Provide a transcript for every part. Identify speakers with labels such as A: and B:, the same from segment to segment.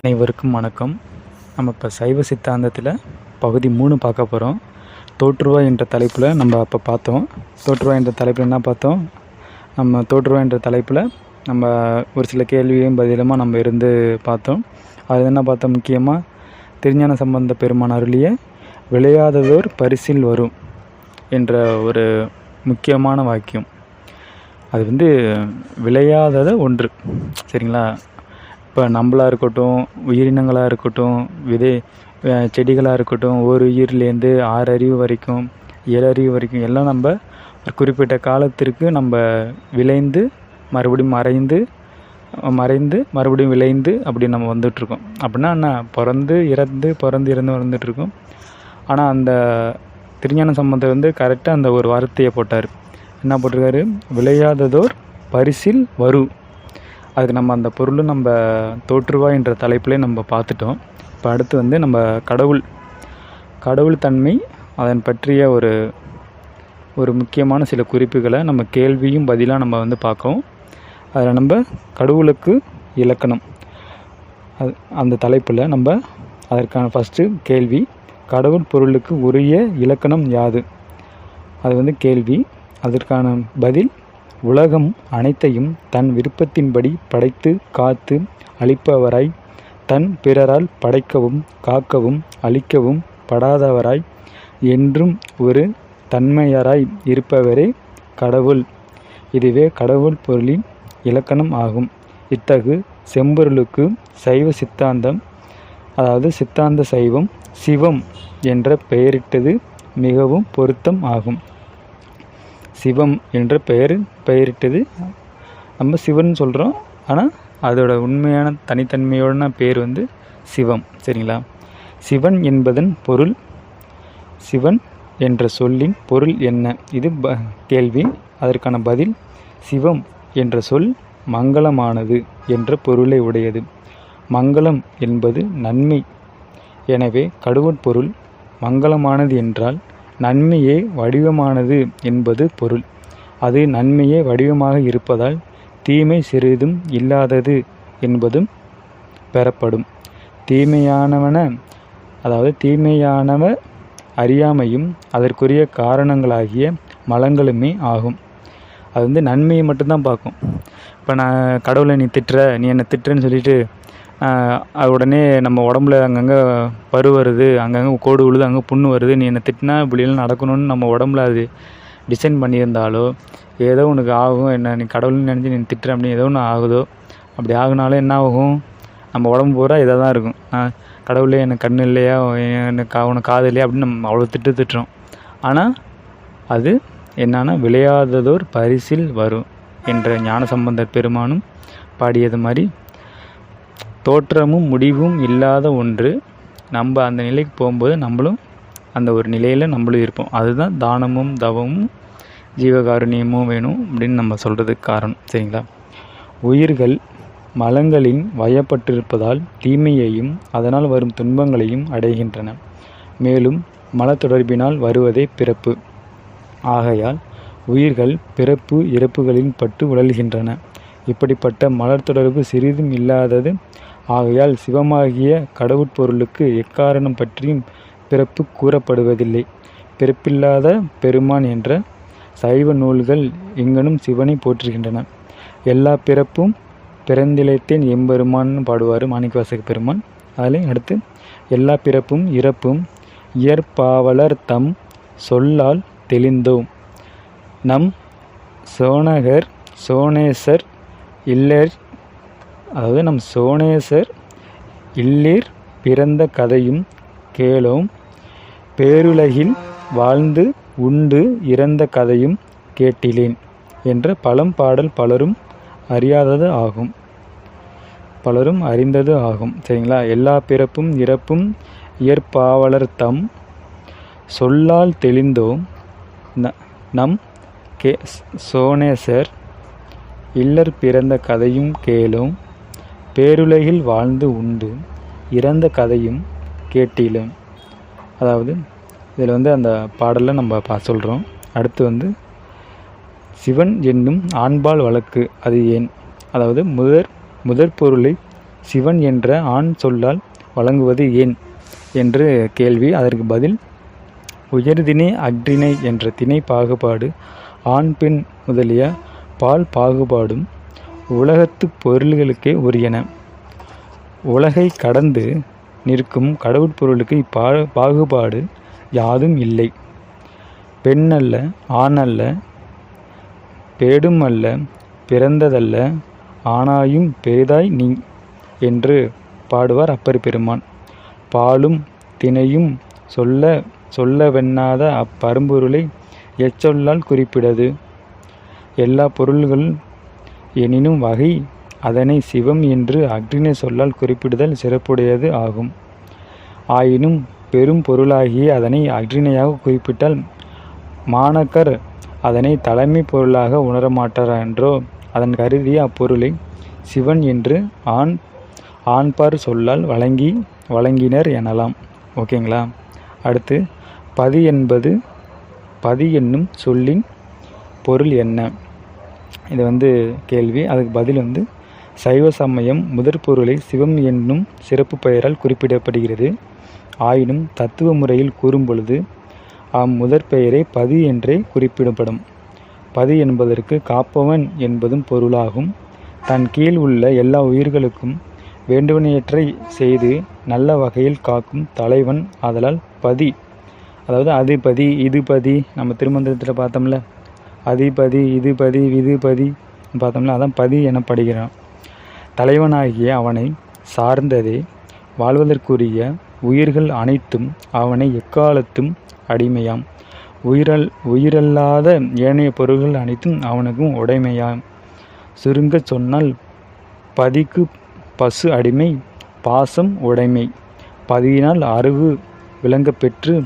A: அனைவருக்கும் வணக்கம். நம்ம இப்போ சைவ சித்தாந்தத்தில் பகுதி மூணு பார்க்க போகிறோம் தோற்றுவா என்ற தலைப்பில் நம்ம அப்போ பார்த்தோம். தோற்றுவா என்ற தலைப்பில் என்ன பார்த்தோம்? நம்ம தோற்றுவா என்ற தலைப்பில் நம்ம ஒரு சில கேள்வியும் பதிலுமா நம்ம இருந்து பார்த்தோம். அது என்ன பார்த்தோம் முக்கியமாக திருஞான சம்பந்த பெருமான் அருளிய விளையாததோர் பரிசில் வரும் என்ற ஒரு முக்கியமான வாக்கியம். அது வந்து விளையாதத ஒன்று. சரிங்களா? இப்போ நம்மளாக இருக்கட்டும் உயிரினங்களாக இருக்கட்டும் விதை செடிகளாக இருக்கட்டும் ஒரு உயிர்லேருந்து ஆறு அறிவு வரைக்கும் ஏழு அறிவு வரைக்கும் எல்லாம் நம்ம ஒரு குறிப்பிட்ட காலத்திற்கு நம்ம விளைந்து மறுபடியும் மறைந்து மறைந்து மறுபடியும் விளைந்து அப்படி நம்ம வந்துட்ருக்கோம் அப்படின்னா என்ன? பிறந்து இறந்து பிறந்து இறந்து வந்துட்டுருக்கோம். ஆனால் அந்த திருஞான சம்பந்தர் வந்து கரெக்டாக அந்த ஒரு வார்த்தையை போட்டார். என்ன போட்டிருக்காரு? விளையாததோர் பரிசில் வரு. அதுக்கு நம்ம அந்த பொருளும் நம்ம தோற்றுவா என்ற தலைப்பிலே நம்ம பார்த்துட்டோம். இப்போ அடுத்து வந்து நம்ம கடவுள். கடவுள் தன்மை அதன் பற்றிய ஒரு ஒரு முக்கியமான சில குறிப்புகளை நம்ம கேள்வியும் பதிலாக நம்ம வந்து பார்க்கோம் அதில் நம்ம கடவுளுக்கு இலக்கணம். அது அந்த தலைப்பில் நம்ம அதற்கான ஃபஸ்ட்டு கேள்வி கடவுள் பொருளுக்கு உரிய இலக்கணம் யாது? அது வந்து கேள்வி. அதற்கான பதில் உலகம் அனைத்தையும் தன் விருப்பத்தின்படி படைத்து காத்து அளிப்பவராய் தன் பிறரால் படைக்கவும் காக்கவும் அழிக்கவும் படாதவராய் என்றும் ஒரு தன்மையராய் இருப்பவரே கடவுள். இதுவே கடவுள் பொருளின் இலக்கணம் ஆகும். இத்தகு செம்பொருளுக்கு சைவ சித்தாந்தம் அதாவது சித்தாந்த சைவம் சிவம் என்ற பெயரிட்டது மிகவும் பொருத்தம் ஆகும். சிவம் என்ற பெயர் பெயரிட்டது. நம்ம சிவன் சொல்கிறோம் ஆனால் அதோட உண்மையான தனித்தன்மையோட பேர் வந்து சிவம். சரிங்களா? சிவன் என்பதன் பொருள் சிவன் என்ற சொல்லின் பொருள் என்ன? இது ப கேள்வி. அதற்கான பதில் சிவம் என்ற சொல் மங்களமானது என்ற பொருளை உடையது. மங்களம் என்பது நன்மை. எனவே கடவுட்பொருள் மங்களமானது என்றால் நன்மையே வடிவமானது என்பது பொருள். அது நன்மையே வடிவமாக இருப்பதால் தீமை சிறிதும் இல்லாதது என்பதும் பெறப்படும். தீமையானவன அதாவது தீமையானவ அறியாமையும் அதற்குரிய காரணங்களாகிய மலங்களுமே ஆகும். அது வந்து நன்மையை மட்டும்தான் பார்க்கும். இப்போ நான் கடவுளை நீ திட்டுற நீ என்னை திட்டுறன்னு சொல்லிட்டு அது உடனே நம்ம உடம்புல அங்கங்கே பரு வருது அங்கங்கே கோடு விழுது அங்கே புண்ணு வருது. நீ என்னை திட்டினா இப்படியெல்லாம் நடக்கணும்னு நம்ம உடம்புல அது டிசைன் பண்ணியிருந்தாலோ ஏதோ உனக்கு ஆகும் என்ன நீ கடவுள்னு நினச்சி நீ திட்டுற அப்படின்னு ஏதோ ஒன்று ஆகுதோ அப்படி ஆகுனாலும் என்ன ஆகும்? நம்ம உடம்பு பூரா இதாக தான் இருக்கும். கடவுளே எனக்கு கண் இல்லையா? எனக்கு உனக்கு காது இல்லையா? அப்படின்னு நம்ம அவ்வளோ திட்டு திட்டுறோம். ஆனால் அது என்னன்னா விளையாததோர் பரிசில் வரும் என்ற ஞான சம்பந்தர் பெருமானும் பாடியது மாதிரி தோற்றமும் முடிவும் இல்லாத ஒன்று. நம்ம அந்த நிலைக்கு போகும்போது நம்மளும் அந்த ஒரு நிலையில் நம்மளும் இருப்போம். அதுதான் தானமும் தவமும் ஜீவகாருண்யமும் வேணும் அப்படின்னு நம்ம சொல்கிறதுக்கு காரணம். சரிங்களா? உயிர்கள் மலங்களின் வயப்பட்டிருப்பதால் தீமையையும் அதனால் வரும் துன்பங்களையும் அடைகின்றன. மேலும் மல தொடர்பினால் வருவதே பிறப்பு. ஆகையால் உயிர்கள் பிறப்பு இறப்புகளின் பட்டு உழல்கின்றன. இப்படிப்பட்ட மலர் தொடர்பு சிறிதும் இல்லாதது ஆகையால் சிவமாகிய கடவுட்பொருளுக்கு எக்காரணம் பற்றியும் பிறப்பு கூறப்படுவதில்லை. பிறப்பில்லாத பெருமான் என்ற சைவ நூல்கள் எங்கனும் சிவனை போற்றுகின்றன. எல்லா பிறப்பும் பிறந்திலைத்தேன் எம்பெருமான்னு பாடுவார் மாணிக்கவாசக பெருமான். அதில் அடுத்து எல்லா பிறப்பும் இறப்பும் இயற்பாவலர் தம் சொல்லால் தெளிந்தோம். நம் சோனகர் சோனேசர் இல்லர் அதாவது நம் சோனேசர் இல்லீர் பிறந்த கதையும் கேளோம். பேருலகில் வாழ்ந்து உண்டு இறந்த கதையும் கேட்டிலேன் என்ற பழம் பாடல் பலரும் அறியாதது ஆகும். பலரும் அறிந்தது ஆகும். சரிங்களா? எல்லா பிறப்பும் இறப்பும் இயற்பாவலர் தம் சொல்லால் தெளிந்தோம் ந- நம் கே சோனேசர் இல்லர் பிறந்த கதையும் கேளும். பேருலகில் வாழ்ந்து உண்டு இறந்த கதையும் கேட்டிலும். அதாவது இதில் வந்து அந்த பாடலை நம்ம பா சொல்கிறோம் அடுத்து வந்து சிவன் என்னும் ஆண்பால் வழக்கு அது ஏன்? அதாவது முதற் முதற் பொருளை சிவன் என்ற ஆண் சொல்லால் வழங்குவது ஏன்? என்று கேள்வி. அதற்கு பதில் உயர்திணை அக்ரிணை என்ற திணை பாகுபாடு ஆண் பெண் முதலிய பால் பாகுபாடும் உலகத்து பொருள்களுக்கே உரியன. உலகை கடந்து நிற்கும் கடவுட்பொருளுக்கு இப்பா பாகுபாடு யாதும் இல்லை. பெண்ணல்ல ஆணல்ல பேடும் அல்ல பிறந்ததல்ல ஆனாயும் பெரிதாய் நீ என்று பாடுவார் அப்பர் பெருமான் பாலும் தினையும் சொல்ல சொல்லவெண்ணாத அப்பரும்பொருளை எச்சொல்லால் குறிப்பிடது. எல்லா பொருள்களும் எனினும் வகை அதனை சிவம் என்று அக்னினை சொல்லால் குறிப்பிடுதல் சிறப்புடையது ஆகும். ஆயினும் பெரும் பொருளாகிய அதனை அக்னியாக குறிப்பிட்டால் மாணக்கர் அதனை தலைமை பொருளாக உணரமாட்டார் என்றோ அதன் கருதிய அப்பொருளை சிவன் என்று ஆண் ஆண்பார் சொல்லால் வழங்கி வழங்கினர் எனலாம். ஓகேங்களா? அடுத்து பதி என்பது பதி என்னும் சொல்லின் பொருள் என்ன? இது வந்து கேள்வி. அதுக்கு பதில் வந்து சைவ சமயம் முதற் பொருளை சிவம் என்னும் சிறப்பு பெயரால் குறிப்பிடப்படுகிறது. ஆயினும் தத்துவ முறையில் கூறும் பொழுது அம்முதற் பெயரை பதி என்றே குறிப்பிடப்படும். பதி என்பதற்கு காப்பவன் என்பதும் பொருளாகும். தன் கீழ் உள்ள எல்லா உயிர்களுக்கும் வேண்டுவனையற்றை செய்து நல்ல வகையில் காக்கும் தலைவன் ஆதலால் பதி. அதாவது அதிபதி இதுபதி நம்ம திருமந்திரத்தில் பார்த்தோம்ல அதிபதி இதுபதி விதுபதி பார்த்தோம்னா அதான் பதி எனப்படுகிறான். தலைவனாகிய அவனை சார்ந்ததே வாழ்வதற்குரிய உயிர்கள் அனைத்தும் அவனை எக்காலத்தும் அடிமையாம். உயிரல் உயிரல்லாத ஏனைய பொருள்கள் அனைத்தும் அவனுக்கும் உடைமையாம். சுருங்கச் சொன்னால் பதிக்கு பசு அடிமை பாசம் உடைமை. பதியினால் அறிவு விளங்கப்பெற்று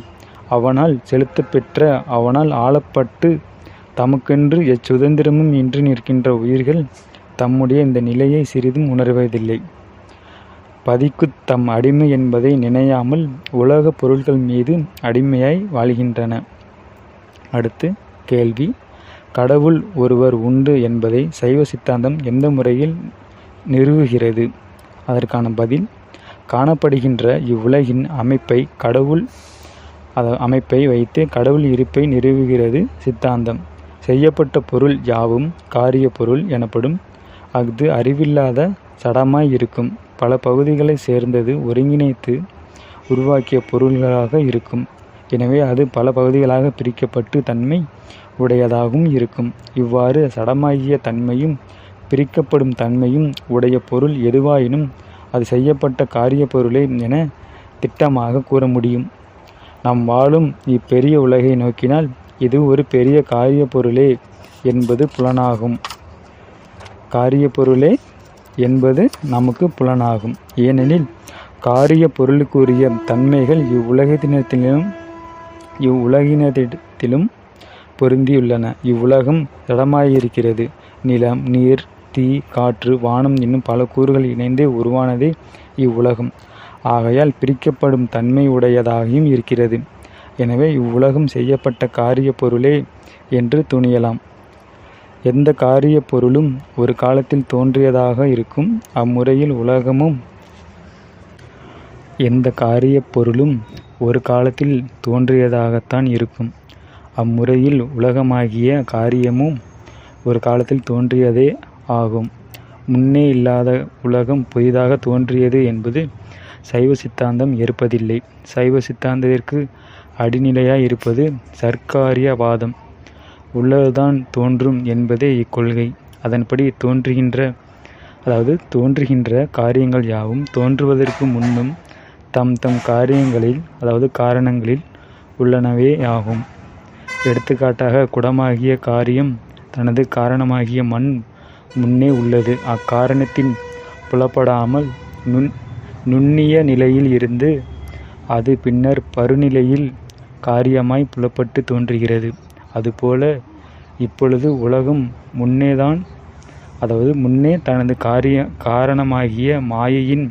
A: அவனால் செலுத்தப்பெற்ற அவனால் ஆளப்பட்டு தமக்கென்று எச்சுதந்திரமும் இன்றி நிற்கின்ற உயிர்கள் தம்முடைய இந்த நிலையை சிறிதும் உணர்வதில்லை. பதிக்குத் தம் அடிமை என்பதை நினையாமல் உலகப் பொருள்கள் மீது அடிமையாய் வாழ்கின்றன. அடுத்து கேள்வி கடவுள் ஒருவர் உண்டு என்பதை சைவ சித்தாந்தம் எந்த முறையில் நிறுவுகிறது? அதற்கான பதில் காணப்படுகின்ற இவ்வுலகின் அமைப்பை கடவுள் அமைப்பை வைத்து கடவுள் இருப்பை நிறுவுகிறது சித்தாந்தம். செய்யப்பட்ட பொருள் யாவும் காரிய பொருள் எனப்படும். அஃது அறிவில்லாத சடமாய் இருக்கும். பல பகுதிகளை சேர்ந்தது ஒருங்கிணைத்து உருவாக்கிய பொருள்களாக இருக்கும். எனவே அது பல பகுதிகளாக பிரிக்கப்பட்டு தன்மை உடையதாகவும் இருக்கும். இவ்வாறு சடமாகிய தன்மையும் பிரிக்கப்படும் தன்மையும் உடைய பொருள் எதுவாயினும் அது செய்யப்பட்ட காரிய பொருளே என திட்டமாக கூற முடியும். நாம் வாழும் இப்பெரிய உலகை நோக்கினால் இது ஒரு பெரிய காரிய பொருளே என்பது புலனாகும். காரிய பொருளே என்பது நமக்கு புலனாகும். ஏனெனில் காரிய பொருளுக்குரிய தன்மைகள் இவ்வுலகத்தினத்திலும் இவ்வுலகினத்திலும் பொருந்தியுள்ளன. இவ்வுலகம் இடமாயிருக்கிறது நிலம் நீர் தீ காற்று வானம் என்னும் பல கூறுகள் இணைந்தே உருவானதே இவ்வுலகம். ஆகையால் பிரிக்கப்படும் தன்மை உடையதாகியும் இருக்கிறது. எனவே இவ்வுலகம் செய்யப்பட்ட காரிய பொருளே என்று துணியலாம். எந்த காரிய பொருளும் ஒரு காலத்தில் தோன்றியதாக இருக்கும் அம்முறையில் உலகமும் எந்த காரிய பொருளும் ஒரு காலத்தில் தோன்றியதாகத்தான் இருக்கும். அம்முறையில் உலகமாகிய காரியமும் ஒரு காலத்தில் தோன்றியதே ஆகும். முன்னே இல்லாத உலகம் புதிதாக தோன்றியது என்பது சைவ சித்தாந்தம் ஏற்பதில்லை. சைவ சித்தாந்தத்திற்கு அடிநிலையாய் இருப்பது சர்க்காரியவாதம். உள்ளதுதான் தோன்றும் என்பதே இக்கொள்கை. அதன்படி தோன்றுகின்ற அதாவது தோன்றுகின்ற காரியங்கள் யாவும் தோன்றுவதற்கு முன்னும் தம் தம் காரியங்களில் அதாவது காரணங்களில் உள்ளனவே ஆகும். எடுத்துக்காட்டாக குடமாகிய காரியம் தனது காரணமாகிய மண் முன்னே உள்ளது. அக்காரணத்தின் புலப்படாமல் நுண் நுண்ணிய நிலையில் இருந்து அது பின்னர் பருநிலையில் காரியமாய் புலப்பட்டு தோன்றுகிறது. அதுபோல இப்பொழுது உலகம் முன்னேதான் அதாவது முன்னே தனது காரிய காரணமாகிய மாயையின்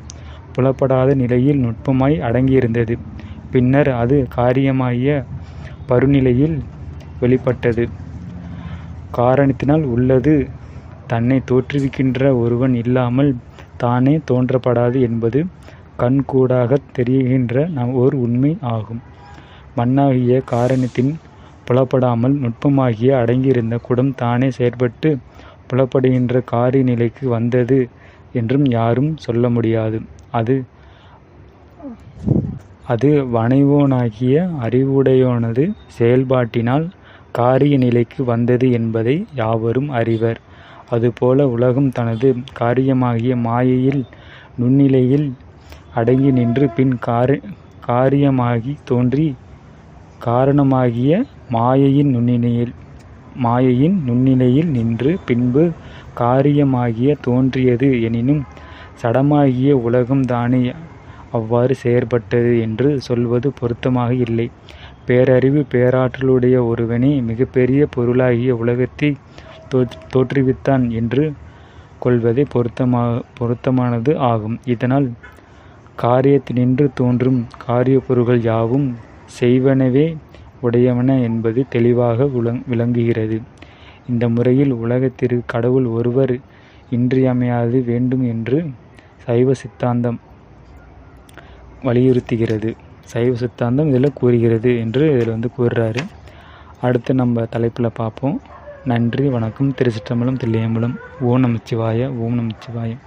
A: புலப்படாத நிலையில் நுட்பமாய் அடங்கியிருந்தது. பின்னர் அது காரியமாகிய பருநிலையில் வெளிப்பட்டது. காரணத்தினால் உள்ளது தன்னை தோற்றுவிக்கின்ற ஒருவன் இல்லாமல் தானே தோன்றப்படாது என்பது கண்கூடாகத் தெரிகின்ற நம் ஓர் உண்மை ஆகும். மண்ணாகிய காரணத்தின் புலப்படாமல் நுட்பமாகிய அடங்கியிருந்த குடம் தானே செயற்பட்டு புலப்படுகின்ற காரிய நிலைக்கு வந்தது என்றும் யாரும் சொல்ல முடியாது. அது அது வனைவோனாகிய அறிவுடையோனது செயல்பாட்டினால் காரிய நிலைக்கு வந்தது என்பதை யாவரும் அறிவர். அதுபோல உலகம் தனது காரியமாகிய மாயையில் நுண்ணிலையில் அடங்கி நின்று பின் காரி காரியமாகி தோன்றி காரணமாகிய மாயையின் நுண்ணிலையில் மாயையின் நுண்ணிலையில் நின்று பின்பு காரியமாகிய தோன்றியது எனினும் சடமாகிய உலகம்தானே அவ்வாறு செயற்பட்டது என்று சொல்வது பொருத்தமாக இல்லை. பேரறிவு பேராற்றலுடைய ஒருவனே மிகப்பெரிய பொருளாகிய உலகத்தை தோற்றுவித்தான் என்று கொள்வதே பொருத்தமாக பொருத்தமானது ஆகும். இதனால் காரியத்தினின்று தோன்றும் காரிய பொருள்கள் யாவும் செய்வனவே உடையவன என்பது தெளிவாக விளங்குகிறது. இந்த முறையில் உலகத்திற்கு கடவுள் ஒருவர் இன்றியமையாது வேண்டும் என்று சைவ சித்தாந்தம் வலியுறுத்துகிறது. சைவ சித்தாந்தம் இதில் கூறுகிறது என்று இதில் வந்து கூறுறாரு. அடுத்து நம்ம தலைப்பில் பார்ப்போம் நன்றி வணக்கம். திருச்சிற்றம்பலம் தில்லையம்பலம். ஓம் நமச்சிவாய ஓம் நமச்சிவாயம்.